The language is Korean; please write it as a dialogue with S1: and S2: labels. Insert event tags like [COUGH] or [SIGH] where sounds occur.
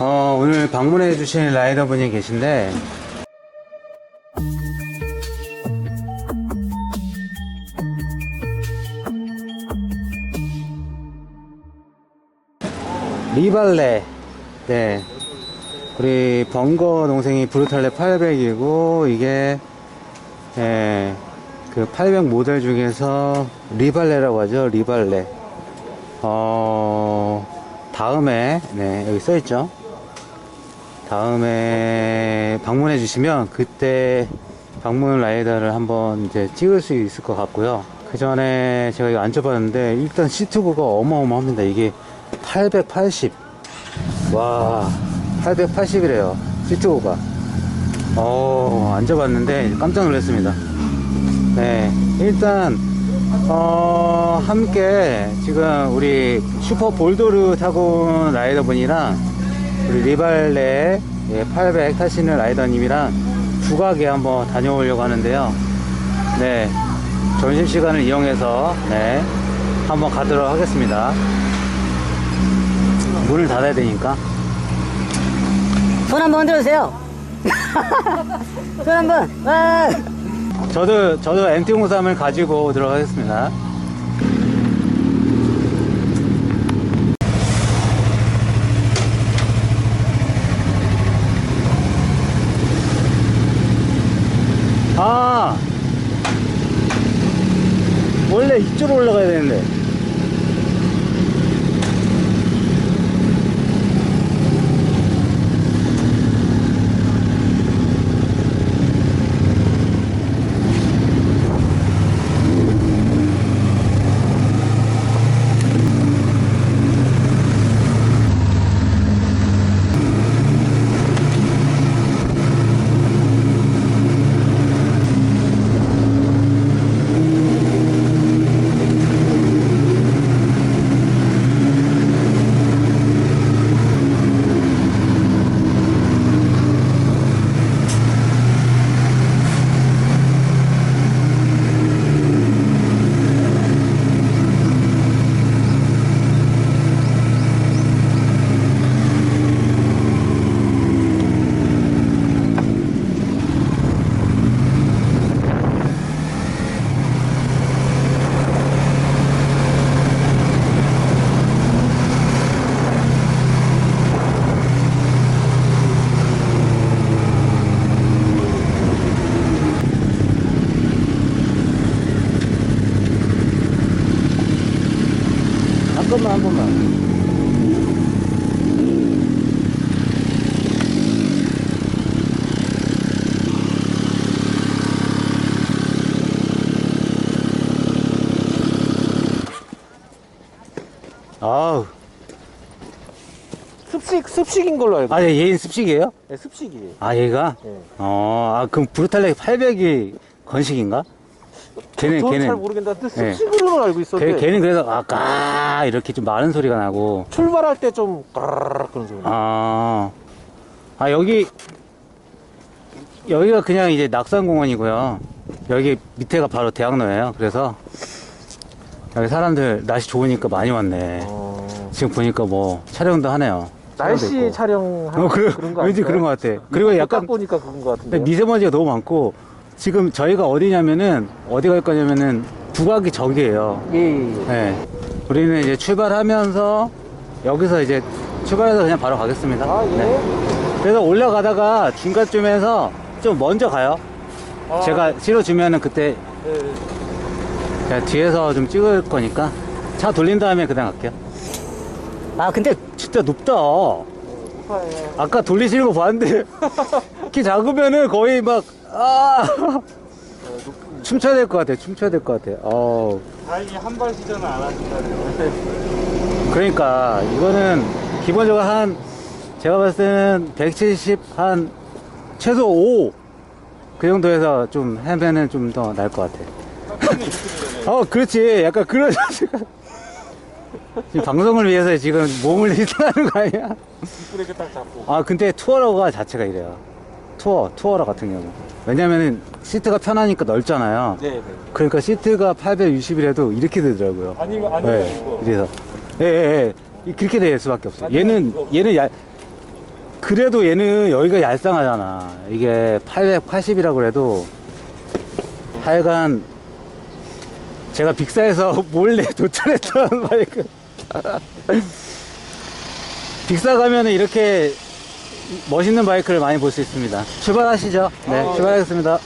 S1: 어, 오늘 방문해 주신 라이더 분이 계신데. 리발레. 네. 우리 번거 동생이 브루탈레 800이고 이게 예, 그800 모델 중에서 리발레라고 하죠 리발레. 어 다음에 네 여기 써 있죠 다음에 방문해 주시면 그때 방문 라이더를 한번 이제 찍을 수 있을 것 같고요. 그 전에 제가 이거 앉아봤는데 일단 시트구가 어마어마합니다. 이게 880와 880이래요 시트구가. 어 앉아봤는데 깜짝 놀랐습니다. 네 일단 어 함께 지금 우리 슈퍼 볼도르 타고 온 라이더 분이랑 우리 리발레 800 타시는 라이더님이랑 두각에 한번 다녀오려고 하는데요 네 점심시간을 이용해서 네 한번 가도록 하겠습니다 문을 닫아야 되니까
S2: 손 한번 흔들어 주세요. [LAUGHS] 손 한번. 와.
S1: 저도 저도 MT-03을 가지고 오도록 하겠습니다. 아. 원래 이쪽으로 올라가야 되는데 한 번만 한 번만 아우
S3: 습식 습식인 걸로 알고.
S1: 아 얘- 얘는 습식이에요?
S3: 네, 습식이에요.
S1: 아 얘가?
S3: 네.
S1: 어, 아 그럼 브루탈렉 800이 건식인가? 걔는
S3: 저는
S1: 걔는
S3: 잘 모르겠는데
S1: 네.
S3: 습식으로는 알고
S1: 걔,
S3: 있었는데
S1: 걔는 그래서 아까 이렇게 좀 많은 소리가 나고
S3: 출발할 때 좀 까르르 그런 소리.
S1: 아, 아 여기 여기가 그냥 이제 낙산공원이고요. 여기 밑에가 바로 대학로예요. 그래서 여기 사람들 날씨 좋으니까 많이 왔네.
S3: 어,
S1: 지금 보니까 뭐 촬영도 하네요.
S3: 날씨. 촬영하는
S1: 어, 그래,
S3: 그런 거
S1: 왠지? 그런 것 같아. 그리고 약간
S3: 딱 보니까 그런 거 같은데.
S1: 미세먼지가 너무 많고 지금 저희가 어디냐면은 어디 갈 거냐면은 두각이 저기예요.
S3: 예, 예, 예.
S1: 네. 우리는 이제 출발하면서 여기서 이제 출발해서 그냥 바로 가겠습니다.
S3: 아, 예.
S1: 네. 그래서 올라가다가 중간쯤에서 좀 먼저 가요.
S3: 아,
S1: 제가 실어주면은 그때
S3: 예, 예.
S1: 제가 뒤에서 좀 찍을 거니까 차 돌린 다음에 그냥 갈게요. 아 근데 진짜 높다. 아까 돌리시는 거 봤는데 [LAUGHS] 키 작으면은 거의 막 아. 춤춰야 될 것 같아. 춤춰야 될 것 같아. 어.
S3: 다행히 한 발 시전을 안 하신다네요.
S1: 그러니까 이거는 기본적으로 한 제가 봤을 때는 170 한 최소 5 그 정도에서 좀 하면은 좀 더 나을 것 같아. 어, 그렇지. 약간 그런 [LAUGHS] 지금 방송을 위해서 지금 몸을 [LAUGHS] 희생하는 거 아니야?
S3: 딱 잡고.
S1: 아, 근데 투어러가 자체가 이래요. 투어, 투어러 같은 경우. 왜냐면은 시트가 편하니까 넓잖아요.
S3: 네, 네.
S1: 그러니까 시트가 860이라도 이렇게 되더라고요.
S3: 아니면 아니면
S1: 네,
S3: 이거.
S1: 그래서 예, 예, 예. 이- 그렇게 될 수밖에 없어요.
S3: 아니면
S1: 얘는
S3: 이거.
S1: 얘는 야, 그래도 얘는 여기가 얄쌍하잖아. 이게 880이라고 그래도 하여간 제가 빅사에서 [LAUGHS] 몰래 도착했던 바이크. [LAUGHS] 빅사 가면은 이렇게 멋있는 바이크를 많이 볼 수 있습니다. 출발하시죠. 네, 출발하겠습니다.